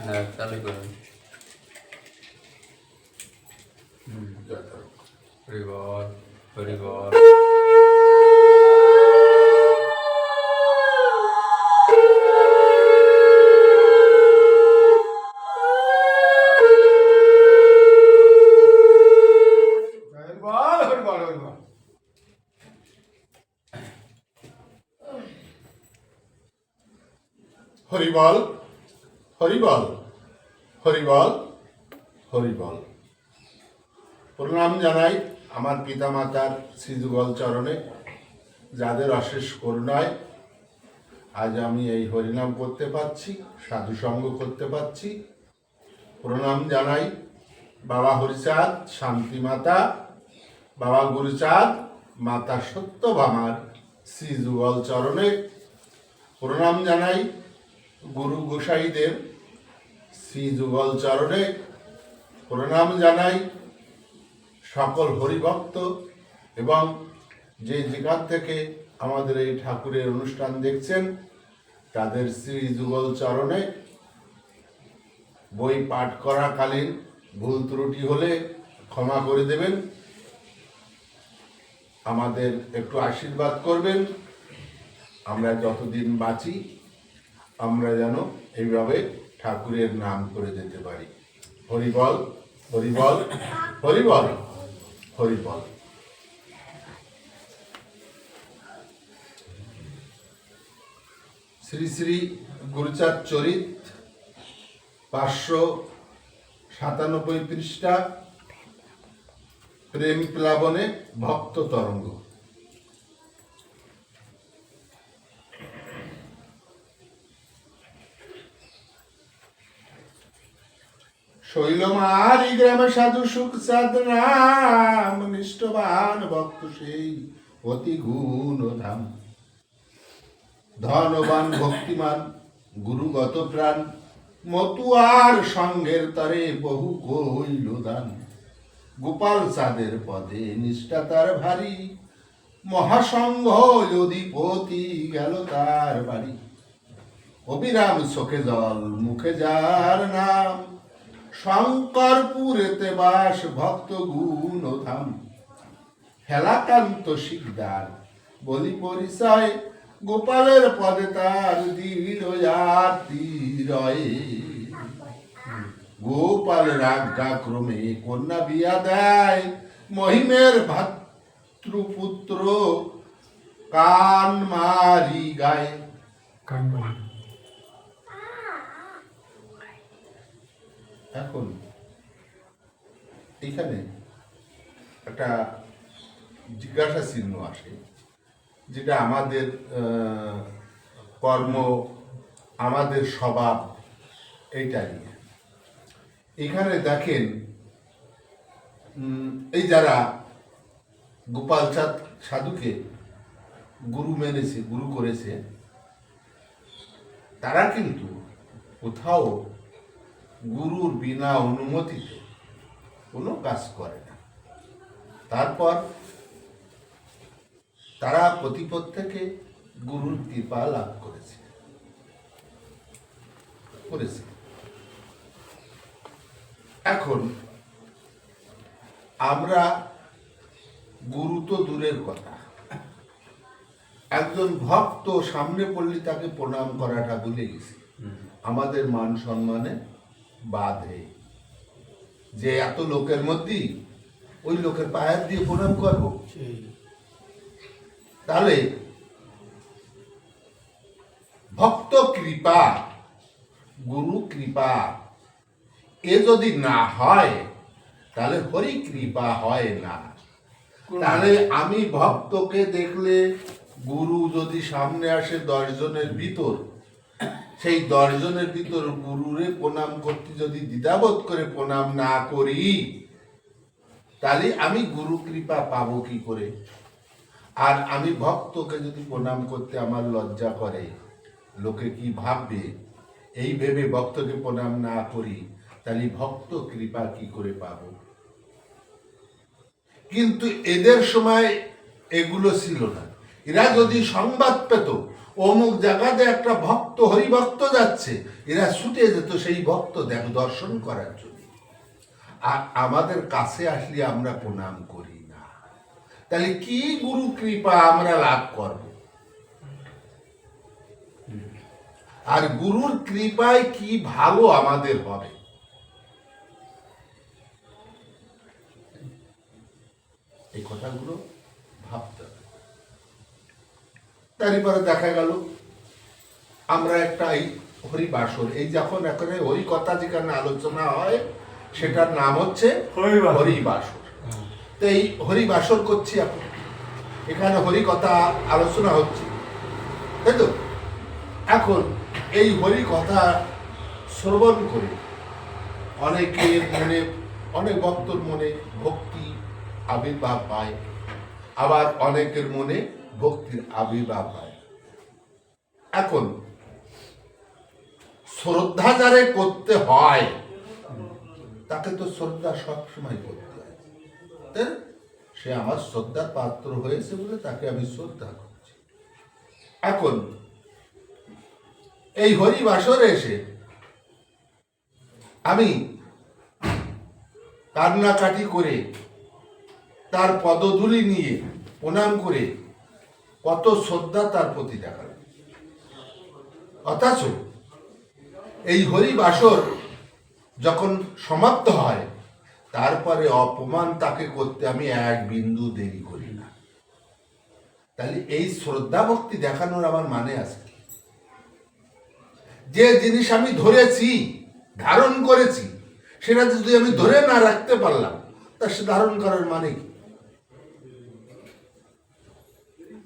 হ্যাঁ চালু করুন হরিবল হরিবল হরিবল হরিবল। হরিবল। হরিবল। প্রণাম জানাই আমার পিতামাতার শ্রীযুগল চরণে, যাদের অশেষ করুণায় আজ আমি এই হরিনাম করতে পারছি সাধু সঙ্গ করতে পারছি। প্রণাম জানাই বাবা হরিচাঁদ, শান্তি মাতা, বাবা গুরুচাঁদ, মাতা সত্যভামার শ্রী যুগল চরণে। প্রণাম জানাই গুরু গোসাইদের শ্রী যুগল চরণে প্রণাম জানাই সকল হরিভক্ত এবং যে যেখান থেকে আমাদের এই ঠাকুরের অনুষ্ঠান দেখছেন, তাদের শ্রী যুগল চরণে বই পাঠ করাকালীন ভুল ত্রুটি হলে ক্ষমা করে দেবেন। আমাদের একটু আশীর্বাদ করবেন। আমরা যতদিন বাঁচি, আমরা যেন এইভাবে ঠাকুরের নাম করে যেতে পারি। হরিবল হরিবল হরিবল হরিবল। শ্রী শ্রী গুরুচাঁদ চরিত, পাঁচশো সাতানব্বই পৃষ্ঠা, প্রেম প্লাবনে ভক্ত তরঙ্গ। শৈলমারি গ্রামে সাধু সুখ সাধ নাম নিষ্ঠবান ভক্ত সেই অতি গুণ ধাম। ধনবান ভক্তিমান, গুরুগত প্রাণ, মতুয়ার সঙ্গের তরে বহু কইল দান। গোপাল চাঁদের পদে নিষ্ঠা তার ভারী, মহাসংঘ অধিপতি গেল তার বাড়ি। অবিরাম চোখে জল, মুখে যার নাম শঙ্করপুরেতে বাস ভক্ত গুণ ধাম। হেলাকান্ত শিকদার বলি পরিচয়, গোপালের পদে তার দৃঢ় রয়ে। গোপালের আজ্ঞা ক্রমে কন্যা বিয়া দেয়, মহিমের ভাতৃপুত্র কান মারি গায়ে এখন এখানে একটা জিজ্ঞাসা চিহ্ন আসে, যেটা আমাদের কর্ম, আমাদের স্বভাব, এইটা নিয়ে। এখানে দেখেন এই যারা গোপাল চাঁদ সাধুকে গুরু মেনেছে, গুরু করেছে, তারা কিন্তু কোথাও গুরুর বিনা অনুমতিতে কোনো কাজ করে না। তারপর তারা প্রতিপদ থেকে গুরুর কৃপা লাভ করেছে। করেছে। এখন আমরা গুরু তো দূরের কথা। একজন ভক্ত সামনে পড়লে তাকে প্রণাম করাটা ভুলে গেছি। আমাদের মান সম্মানে বাধে। যে এত লোকের মধ্যেই ওই লোকের পায়ের দিয়ে প্রণাম করব? তাহলে ভক্ত কৃপা গুরু কৃপা এ যদি না হয় তাহলে হরি কৃপা হয় না। তাহলে আমি ভক্তকে দেখলে গুরু যদি সামনে আসে দশ জনের ভিতর সেই দশজনের ভিতর গুরুরে প্রণাম করতে যদি দ্বিধাবোধ করে প্রণাম না করি, তাহলে আমি গুরু কৃপা পাবো কি করে? আর আমি ভক্তকে যদি প্রণাম করতে আমার লজ্জা করে, লোকে কি ভাববে, এই ভেবে ভক্তকে প্রণাম না করি, তাহলে ভক্ত কৃপা কি করে পাবো? কিন্তু এদের সময় এগুলো ছিল না। এরা যদি সংবাদ পেত, অমুক জায়গাতে একটা ভক্ত, হরিভক্ত যাচ্ছে, এরা ছুটে যেত সেই ভক্ত দেখ দর্শন করার জন্য। আর আমাদের কাছে আসলে আমরা প্রণাম করি না। তাহলে কি গুরু কৃপা আমরা লাভ করব? আর গুরুর কৃপায় কি ভালো আমাদের হবে? এই কথাগুলো ভাবতে হবে তারপরে দেখা গেল আমরা একটা এই হরিবাসর। এই যখন এখানে হরি কথা যেখানে আলোচনা হয় সেটার নাম হচ্ছে হরিবাসর। হরিবাসর। তো এই হরিবাসর করছি এখন। এখানে হরি কথা আলোচনা হচ্ছে। তাই তো? এখন এই হরি কথা শ্রবণ করে অনেকের মনে অনেক ভক্তর মনে ভক্তি আবির্ভাব পায় আবার অনেকের মনে ভক্তির আবির্ভাব হয়। এখন, শ্রদ্ধা যারে করতে হয়, তাকে তো শ্রদ্ধা সবসময় করতে হয়। সে আমার শ্রদ্ধার পাত্র হয়েছে বলে তাকে আমি শ্রদ্ধা করছি। এখন, এই হরিবাসরে এসে আমি কান্নাকাটি করে তার পদধূলি নিয়ে প্রণাম করে কত শ্রদ্ধা তার প্রতি দেখালাম অথচ এই হরিবাসর যখন সমাপ্ত হয়, তারপরে অপমান তাকে করতে আমি এক বিন্দু দেরি করি না। তাহলে এই শ্রদ্ধা ভক্তি দেখানোর আমার মানে আছে যে জিনিস আমি ধরেছি, ধারণ করেছি সেটা যদি আমি ধরে না রাখতে পারলাম, তা সে ধারণ করার মানে কি?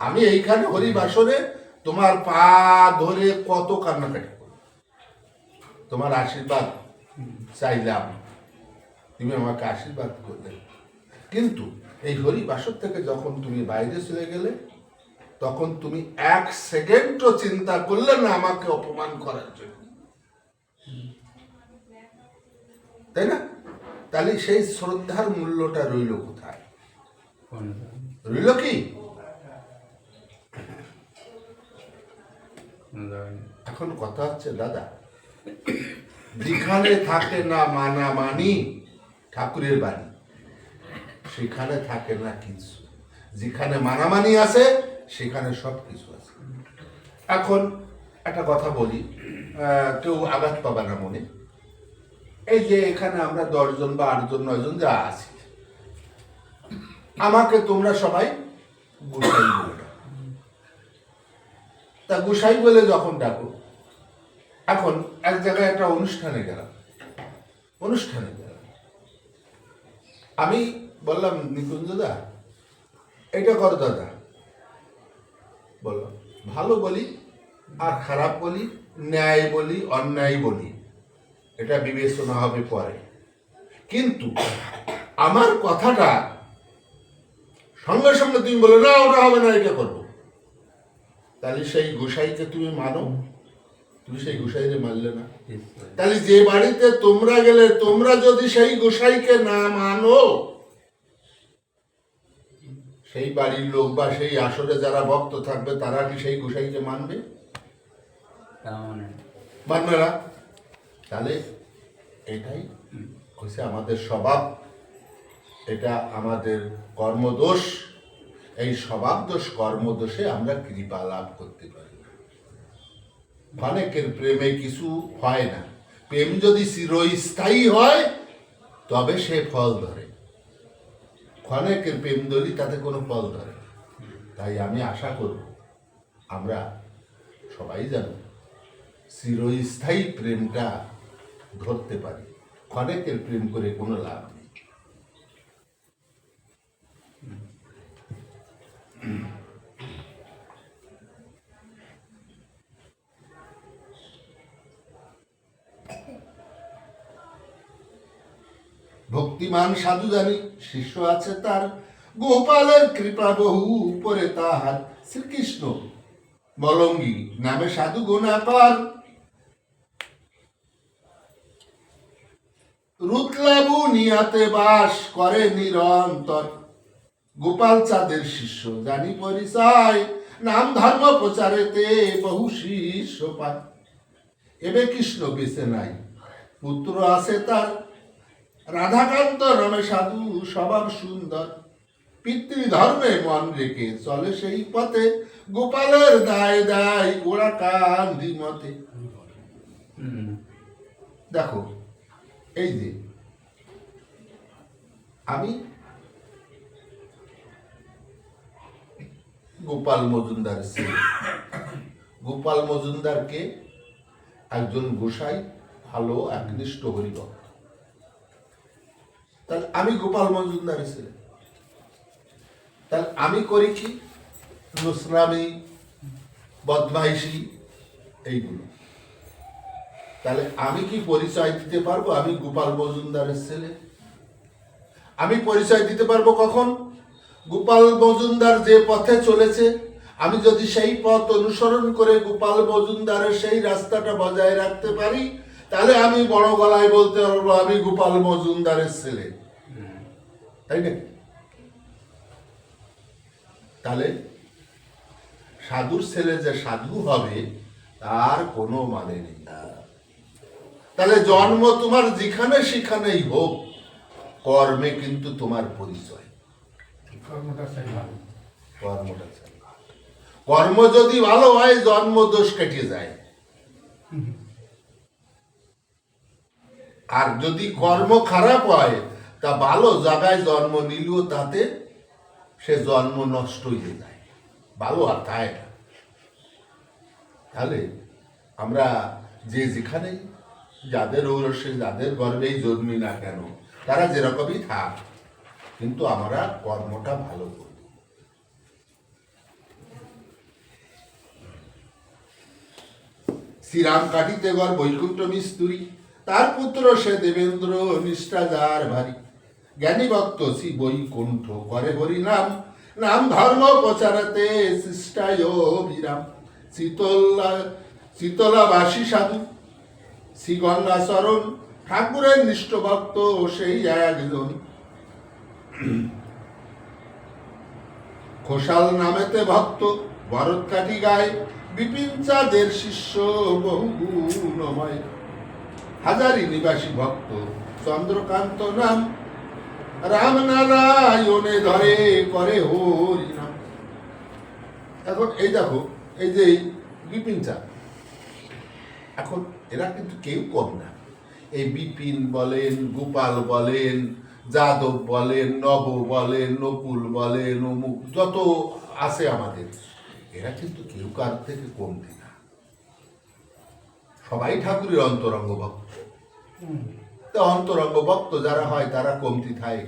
আমি এইখানে হরিবাসরে তোমার পা ধরে কত কান্নাকাটি করলাম। তোমার আশীর্বাদ চাইলাম। তুমি আমাকে আশীর্বাদ করলে। কিন্তু এই হরিবাসর থেকে যখন তুমি বাইরে চলে গেলে তখন তুমি এক সেকেন্ডও চিন্তা করলে না আমাকে অপমান করার জন্য। তাই না? তাহলে সেই শ্রদ্ধার মূল্যটা রইল কোথায়? রইল কি? এখন কথা হচ্ছে, দাদা, যেখানে থাকে না মানা মানি ঠাকুরের বাড়ি, সেখানে থাকে না কিছু। যেখানে মানামানি আছে, সেখানে সব কিছু আছে। এখন একটা কথা বলি কেউ আঘাত পাবে না মনে। এই যে এখানে আমরা দশজন বা আটজন, নয়জন যা আছি, আমাকে তোমরা সবাই ডাকো। তা গুসাই বলে যখন ডাকো, এখন এক জায়গায় একটা অনুষ্ঠানে গেলাম। অনুষ্ঠানে গেলাম। আমি বললাম, নিকুঞ্জ দা, এটা করো দাদা। বললাম, ভালো বলি আর খারাপ বলি, ন্যায় বলি, অন্যায় বলি, এটা বিবেচনা হবে পরে। কিন্তু আমার কথাটা সঙ্গে সঙ্গে তুমি বলে, না, ওটা হবে না, এটা করব। তাহলে সেই গোসাইকে তুমি মানো? তুমি সেই গোসাইকে মানলে না। তাহলে যে বাড়িতে তোমরা গেলে তোমরা যদি সেই গোসাইকে না মানো সেই বাড়ির লোক বা সেই আসরে যারা ভক্ত থাকবে তারা কি সেই গোসাইকে মানবে? মানবে না। তাহলে এটাই হচ্ছে আমাদের স্বভাব। এটা আমাদের কর্মদোষ। এই স্বভাব দোষ কর্মদোষে আমরা কৃপা লাভ করতে পারি। অনেকের প্রেমে কিছু হয় না। প্রেম যদি চিরস্থায়ী হয়, তবে সে ফল ধরে। অনেকের প্রেম ধরি তাতে কোনো ফল ধরে। তাই আমি আশা করব, আমরা সবাই জানো, চিরস্থায়ী প্রেমটা ধরতে পারি। ক্ষণেকের প্রেম করে কোনো লাভ নেই। ভক্তিমান সাধু জানি শিষ্য আছে তার। গোপালের কৃপা বহু, উপরে তাহার শ্রীকৃষ্ণ। বলঙ্গি, নামে সাধু গুণাপার রুতলাবু নিয়াতে বাস করে নিরন্তর। গোপাল চাঁদের শিষ্য, জানি পরিচয়। নাম ধর্ম প্রচারেতে বহু শিষ্য পায়। এবে কৃষ্ণ বেঁচে নাই, পুত্র আছে তার। রাধাকান্ত রমে সাধু স্বভাব সুন্দর। পিতৃধর্মে মন রেখে চলে সেই পথে। গোপালের দায় দায় ওরা কান্দি মতে। দেখো এই যে আমি গোপাল মজুমদার গোপাল মজুমদারকে একজন গোসাই ভালো একনিষ্ঠ হরিভক্ত। তাহলে আমি গোপাল মজুমদারের ছেলে। তাহলে আমি করি কি? নোসরামি বদমাইশি, এইগুলো। তাহলে আমি কি পরিচয় দিতে পারব? আমি গোপাল মজুমদারের ছেলে। আমি পরিচয় দিতে পারব কখন? গোপাল মজুমদার যে পথে চলেছে, আমি যদি সেই পথ অনুসরণ করে গোপাল মজুমদারের সেই রাস্তাটা বজায় রাখতে পারি তাহলে আমি বড় গলায় বলতে পারব আমি গোপাল মজুমদারের ছেলে। তাই না? তাহলে সাধুর ছেলে যে সাধু হবে তার কোনো মানে নেই। তাহলে জন্ম তোমার যেখানে সেখানেই হোক কর্মে কিন্তু তোমার পরিচয়। কর্মটা। কর্ম যদি ভালো হয় জন্ম দোষ কেটে যায়। আর যদি কর্ম খারাপ হয়, তা ভালো জায়গায় জন্ম নিলেও তাতে সে জন্ম নষ্ট হয়ে যায়। ভালো আর না? তাহলে আমরা যে যেখানে যাদের ঔরসে, যাদের গর্বেই জন্মি না কেন, তারা যেরকমই থাক, কিন্তু আমরা কর্মটা ভালো করি। শ্রীরাম কাটিতে গর বৈকুণ্ঠ মিস্তুরি। তার পুত্র সে দেবেন্দ্র নিষ্ঠা যার ভারী জ্ঞানী ভক্ত শ্রী বৈকুণ্ঠ করে হরি নাম নাম ধর্ম প্রচারাতে সৃষ্টায় বিরাম শীতলা, শীতলাবাসী সাধু। শ্রী গঙ্গা চরণ ঠাকুরের নিষ্ঠ ভক্ত সেই একজন। খোসাল নামেতে ভক্ত ভরত কাটি গায়। বিপিন চাঁদের শিষ্য বহু গুণময় হাজারি নিবাসী ভক্ত, চন্দ্রকান্ত নাম। রাম নারায়ণে ধরে করে হরি নাম। এখন এই দেখো, এই যে বিপিন চাঁদ। এখন এরা কিন্তু কেউ কম না। এই বিপিন বলেন, গোপাল বলেন, যাদব বলেন, নব বলেন, নকুল বলেন, অমুক যত আছে আমাদের, এরা কিন্তু কেউ কার থেকে কমতি না সবাই ঠাকুরের অন্তরঙ্গ ভক্ত। তো অন্তরঙ্গ ভক্ত যারা হয় তারা কমতি থাকে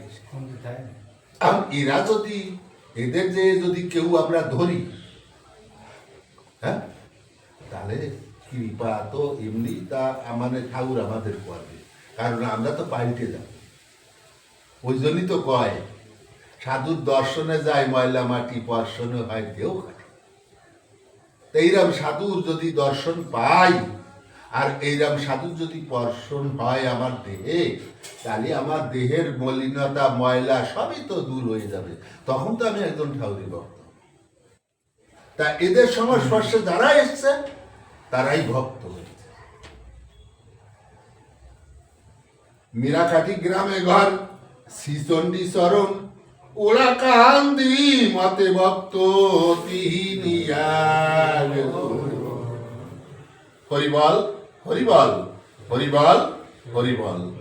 এখন এরা যদি এদের যে যদি কেউ আমরা ধরি হ্যাঁ? তাহলে কৃপা তো এমনি তা আমাদের ঠাকুর আমাদের করবে। কারণ আমরা তো পাল্টে যাব ওই জন্যই তো কয় সাধুর দর্শনে যায় ময়লা মাটি পর্শনে হয় দেও খাটে তো এইরকম সাধুর যদি দর্শন পাই আর এইরকম সাধুর যদি পর্শন হয় আমার দেহে, তাহলে আমার দেহের মলিনতা, ময়লা সবই তো দূর হয়ে যাবে। তখন তো আমি একজন ঠাকুরি ভক্ত। তা এদের সংস্পর্শে যারা এসছে, তারাই ভক্ত হয়েছে। মীরাকাটি গ্রামে ঘর, শ্রীচণ্ডী চরণ, ওরা কান্দি মতে ভক্ত তিহিনিয়া হরিবল হরিবল হরিবল হরিবল